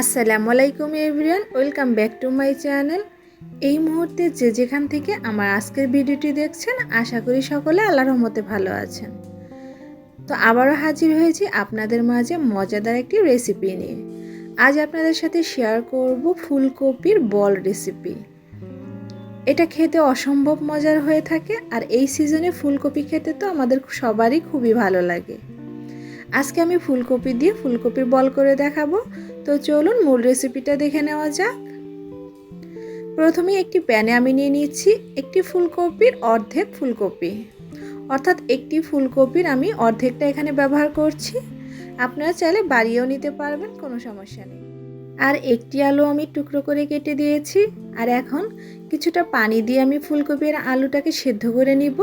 আসসালামু আলাইকুম everyone, welcome back to my channel. এই মুহূর্তে যে যেখান থেকে আমার আজকের ভিডিওটি দেখছেন, আশা করি সকলে আল্লাহর রহমতে ভালো আছেন। তো আবারও হাজির হয়েছি আপনাদের মাঝে মজাদার একটি রেসিপি নিয়ে। আজ আপনাদের সাথে শেয়ার করব ফুলকপির বল রেসিপি এটা খেতে অসম্ভব মজার হয়ে থাকে আর এই সিজনে ফুলকপি খেতে তো আমাদের সবারই খুবই ভালো লাগে। আজকে আমি ফুলকপি দিয়ে ফুলকপির বল করে দেখাবো। তো চলুন মূল রেসিপিটা দেখে নেওয়া যাক। প্রথমে একটি প্যানে আমি নিয়ে নিচ্ছি একটি ফুলকপির অর্ধেক ফুলকপি। অর্থাৎ একটি ফুলকপির আমি অর্ধেকটা এখানে ব্যবহার করছি। আপনারা চাইলে বাড়িয়েও নিতে পারবেন, কোনো সমস্যা নেই। আর একটি আলু আমি টুকরো করে কেটে দিয়েছি। আর এখন কিছুটা পানি দিয়ে আমি ফুলকপির আলুটাকে সেদ্ধ করে নিব।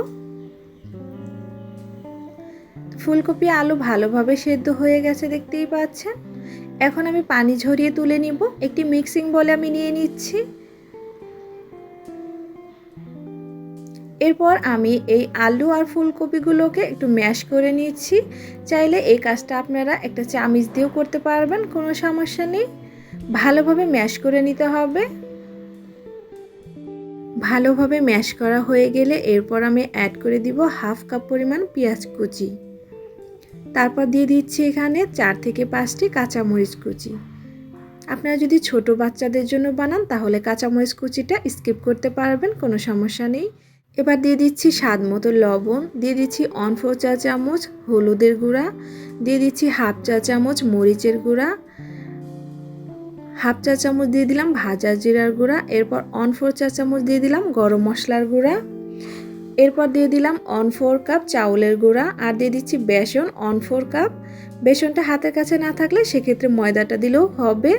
ফুলকপি আলু ভালোভাবে সেদ্ধ হয়ে গেছে, দেখতেই পাচ্ছেন। এখন আমি পানি ঝরিয়ে তুলে নিব। একটি মিক্সিং বলে আমি নিয়ে নিচ্ছি। এরপর আমি এই আলু আর ফুলকপিগুলোকে একটু ম্যাশ করে নিচ্ছি। চাইলে এই কাজটা আপনারা একটা চামিচ দিয়েও করতে পারবেন, কোনো সমস্যা নেই। ভালোভাবে ম্যাশ করে নিতে হবে। ভালোভাবে ম্যাশ করা হয়ে গেলে এরপর আমি অ্যাড করে দিব হাফ কাপ পরিমাণ পেঁয়াজ কুচি। তারপর দিয়ে দিচ্ছি এখানে চার থেকে পাঁচটি কাঁচামরিচ কুচি। আপনারা যদি ছোট বাচ্চাদের জন্য বানান, তাহলে কাঁচামরিচ কুচিটা স্কিপ করতে পারবেন, কোনো সমস্যা নেই। এবার দিয়ে দিচ্ছি স্বাদ মতো লবণ, দিয়ে দিচ্ছি অন ফোর চা চামচ হলুদের গুঁড়া, দিয়ে দিচ্ছি হাফ চা চামচ মরিচের গুঁড়া, হাফ চা চামচ দিয়ে দিলাম ভাজা জিরার গুঁড়া, এরপর অন ফোর চা চামচ দিয়ে দিলাম গরম মশলার গুঁড়া। এরপর দিয়ে দিলাম অন ফোর কাপ চাউলের গুঁড়া আর দিয়ে দিচ্ছি বেসন অন ফোর কাপ বেসনটা হাতের কাছে না থাকলে সেক্ষেত্রে ময়দাটা দিলেও হবে।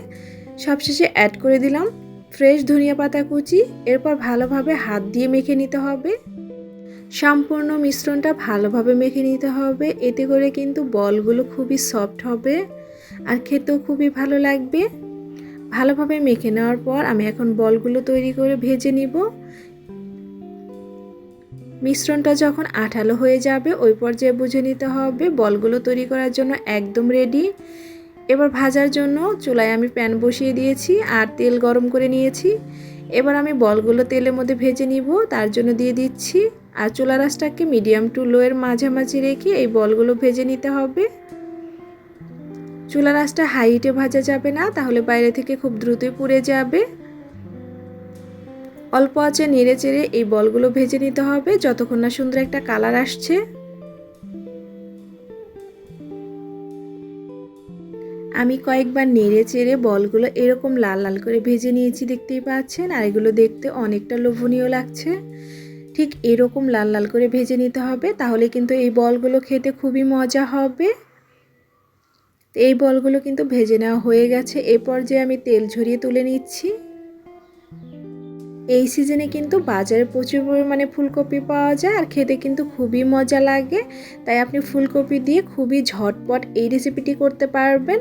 সবশেষে অ্যাড করে দিলাম ফ্রেশ ধনিয়া পাতা কুচি। এরপর ভালোভাবে হাত দিয়ে মেখে নিতে হবে। সম্পূর্ণ মিশ্রণটা ভালোভাবে মেখে নিতে হবে। এতে করে কিন্তু বলগুলো খুবই সফট হবে আর খেতেও খুবই ভালো লাগবে। ভালোভাবে মেখে নেওয়ার পর আমি এখন বলগুলো তৈরি করে ভেজে নিব। মিশ্রণটা যখন আঠালো হয়ে যাবে, ওই পর্যায়ে বুঝে নিতে হবে বলগুলো তৈরি করার জন্য একদম রেডি এবার ভাজার জন্য চুলায় আমি প্যান বসিয়ে দিয়েছি আর তেল গরম করে নিয়েছি। এবার আমি বলগুলো তেলের মধ্যে ভেজে নিব, তার জন্য দিয়ে দিচ্ছি। আর চুলা রাসটাকে মিডিয়াম টু লোয়ের মাঝামাঝি রেখে এই বলগুলো ভেজে নিতে হবে। চুলা রাসটা হাইটে ভাজা যাবে না, তাহলে বাইরে থেকে খুব দ্রুতই পুড়ে যাবে। অল্প আছে, নেড়ে চেড়ে এই বলগুলো ভেজে নিতে হবে, যতক্ষণ না সুন্দর একটা কালার আসছে। আমি কয়েকবার নেড়ে চেড়ে বলগুলো এরকম লাল লাল করে ভেজে নিয়েছি, দেখতেই পাচ্ছেন, আর এগুলো দেখতে অনেকটা লোভনীয় লাগছে। ঠিক এরকম লাল লাল করে ভেজে নিতে হবে, তাহলে কিন্তু এই বলগুলো খেতে খুবই মজা হবে। এই বলগুলো কিন্তু ভেজে নেওয়া হয়ে গেছে, এরপর যে আমি তেল ঝরিয়ে তুলে নিচ্ছি। এই সিজনে কিন্তু বাজারে প্রচুর পরিমাণে ফুলকপি পাওয়া যায় আর খেতে কিন্তু খুবই মজা লাগে। তাই আপনি ফুলকপি দিয়ে খুবই ঝটপট এই রেসিপিটি করতে পারবেন।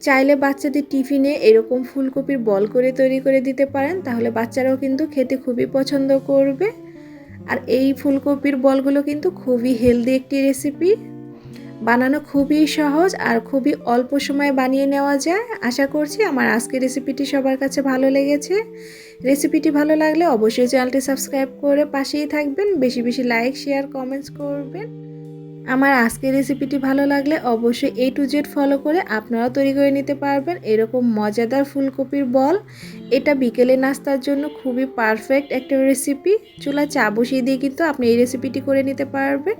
চাইলে বাচ্চাদের টিফিনে এরকম ফুলকপির বল করে তৈরি করে দিতে পারেন, তাহলে বাচ্চারাও কিন্তু খেতে খুবই পছন্দ করবে। আর এই ফুলকপির বলগুলো কিন্তু খুবই হেলদি একটি রেসিপি বানানো খুবই সহজ আর খুবই অল্প সময়ে বানিয়ে নেওয়া যায়। আশা করছি আমার আজকের রেসিপিটি সবার কাছে ভালো লেগেছে। রেসিপিটি ভালো লাগলে অবশ্যই চ্যানেলটি সাবস্ক্রাইব করে পাশেই থাকবেন। বেশি বেশি লাইক শেয়ার কমেন্টস করবেন। আমার আজকের রেসিপিটি ভালো লাগলে অবশ্যই এ টু জেড ফলো করে আপনারাও তৈরি করে নিতে পারবেন। এরকম মজাদার ফুলকপির বল। এটা বিকেলে নাস্তার জন্য খুবই পারফেক্ট একটা রেসিপি চুলা চা বসিয়ে দিয়ে কিন্তু আপনি এই রেসিপিটি করে নিতে পারবেন।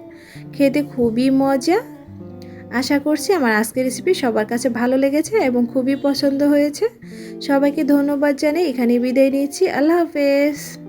খেতে খুবই মজা। আশা করছি আমার আজকের রেসিপি সবার কাছে ভালো লেগেছে এবং খুবই পছন্দ হয়েছে। সবাইকে ধন্যবাদ জানিয়ে এখানে বিদায় নিচ্ছি। আল্লাহ হাফেজ।